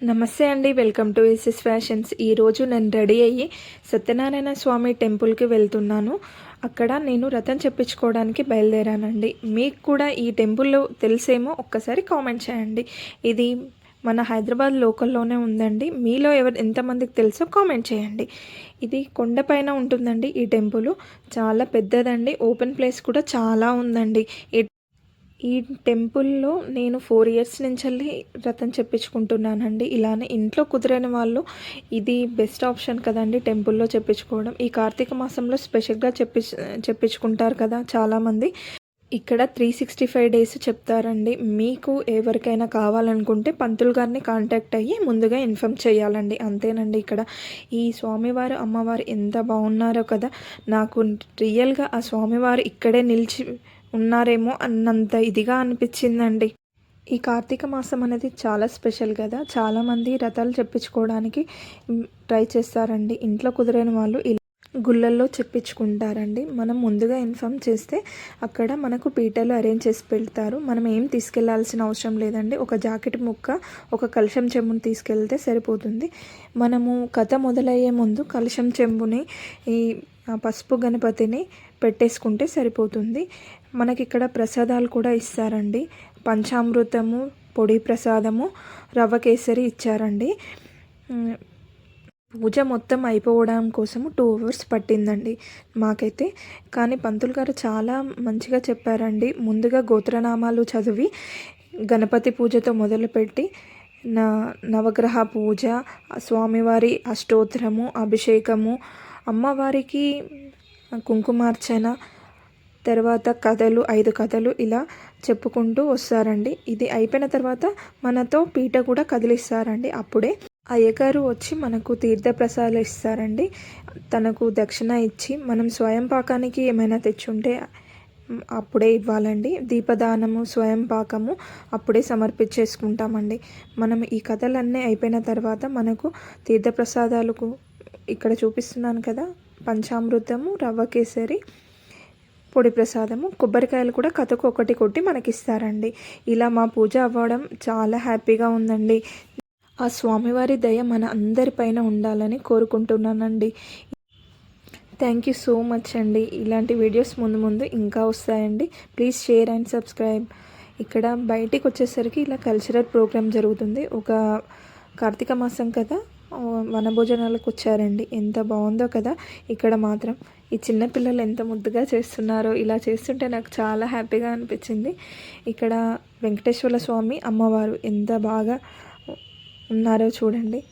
నమస్తే అండి welcome to SS fashions ఈరోజు నేను రెడీ అయ్యి సత్యనారాయణ స్వామి టెంపుల్కి వెళ్తున్నాను. అక్కడ నేను రథం చెప్పించుకోవడానికి బయలుదేరానండి. మీకు కూడా ఈ టెంపుల్ తెలిసేమో ఒక్కసారి కామెంట్ చేయండి. ఇది మన హైదరాబాద్ లోకల్లోనే ఉందండి. మీలో ఎవరు ఎంతమందికి తెలుసో కామెంట్ చేయండి. ఇది కొండపైన ఉంటుందండి ఈ టెంపుల్. చాలా పెద్దదండి. ఓపెన్ ప్లేస్ కూడా చాలా ఉందండి. ఈ ఈ టెంపుల్లో నేను ఫోర్ ఇయర్స్ నుంచి వెళ్ళి రథం చెప్పించుకుంటున్నానండి. ఇలానే ఇంట్లో కుదిరని వాళ్ళు ఇది బెస్ట్ ఆప్షన్ కదండి టెంపుల్లో చెప్పించుకోవడం. ఈ కార్తీక మాసంలో స్పెషల్గా చెప్పి చెప్పించుకుంటారు కదా చాలామంది. ఇక్కడ త్రీ సిక్స్టీ ఫైవ్ డేస్ చెప్తారండి. మీకు ఎవరికైనా కావాలనుకుంటే పంతులు గారిని కాంటాక్ట్ అయ్యి ముందుగా ఇన్ఫామ్ చేయాలండి. అంతేనండి ఇక్కడ. ఈ స్వామివారు అమ్మవారు ఎంత బాగున్నారో కదా. నాకు రియల్గా ఆ స్వామివారు ఇక్కడే నిలిచి ఉన్నారేమో అన్నంత ఇదిగా అనిపించిందండి. ఈ కార్తీక మాసం అనేది చాలా స్పెషల్ కదా చాలామంది రథాలు చెప్పించుకోవడానికి ట్రై చేస్తారండి. ఇంట్లో కుదిరైన వాళ్ళు ఇలా గుళ్ళల్లో చెప్పించుకుంటారండి. మనం ముందుగా ఇన్ఫామ్ చేస్తే అక్కడ మనకు పీటలు అరేంజ్ చేసి పెడతారు. మనం ఏం తీసుకెళ్ళాల్సిన అవసరం లేదండి. ఒక జాకెట్ ముక్క ఒక కలుషం చెంబుని తీసుకెళ్తే సరిపోతుంది. మనము కథ మొదలయ్యే ముందు కలుషం చెంబుని ఈ పసుపు గణపతిని పెట్టేసుకుంటే సరిపోతుంది. మనకి ఇక్కడ ప్రసాదాలు కూడా ఇస్తారండి. పంచామృతము పొడి ప్రసాదము రవ్వ కేసరి ఇచ్చారండి. పూజ మొత్తం అయిపోవడం కోసము టూ అవర్స్ పట్టిందండి మాకైతే. కానీ పంతులు గారు చాలా మంచిగా చెప్పారండి. ముందుగా గోత్రనామాలు చదివి గణపతి పూజతో మొదలుపెట్టి నా నవగ్రహ పూజ స్వామివారి అష్టోత్తరము అభిషేకము అమ్మవారికి కుంకుమార్చన తర్వాత కథలు ఐదు కథలు ఇలా చెప్పుకుంటూ వస్తారండి. ఇది అయిపోయిన తర్వాత మనతో పీట కూడా కదిలిస్తారండి. అప్పుడే అయ్యగారు వచ్చి మనకు తీర్థప్రసాదాలు ఇస్తారండి. తనకు దక్షిణ ఇచ్చి మనం స్వయం పాకానికి ఏమైనా తెచ్చుంటే అప్పుడే ఇవ్వాలండి. దీపదానము స్వయం పాకము అప్పుడే సమర్పించేసుకుంటామండి. మనం ఈ కథలన్నీ అయిపోయిన తర్వాత మనకు తీర్థప్రసాదాలకు ఇక్కడ చూపిస్తున్నాను కదా. పంచామృతము రవ్వ కేసరి పొడి ప్రసాదము కొబ్బరికాయలు కూడా కథకు ఒకటి కొట్టి మనకి ఇస్తారండి ఇలా మా పూజ అవ్వడం చాలా హ్యాపీగా ఉందండి. ఆ స్వామివారి దయ మన అందరిపైన ఉండాలని కోరుకుంటున్నానండి. థ్యాంక్ యూ సో మచ్ అండి. ఇలాంటి వీడియోస్ ముందు ముందు ఇంకా వస్తాయండి. ప్లీజ్ షేర్ అండ్ సబ్స్క్రైబ్ ఇక్కడ బయటికి వచ్చేసరికి ఇలా కల్చరల్ ప్రోగ్రామ్ జరుగుతుంది. ఒక కార్తీక మాసం కదా. వనభోజనాలకు వచ్చారండి. ఎంత బాగుందో కదా. ఇక్కడ మాత్రం ఈ చిన్నపిల్లలు ఎంత ముద్దుగా చేస్తున్నారో ఇలా చేస్తుంటే నాకు చాలా హ్యాపీగా అనిపించింది. ఇక్కడ వెంకటేశ్వర స్వామి అమ్మవారు ఎంత బాగా ఉన్నారో చూడండి.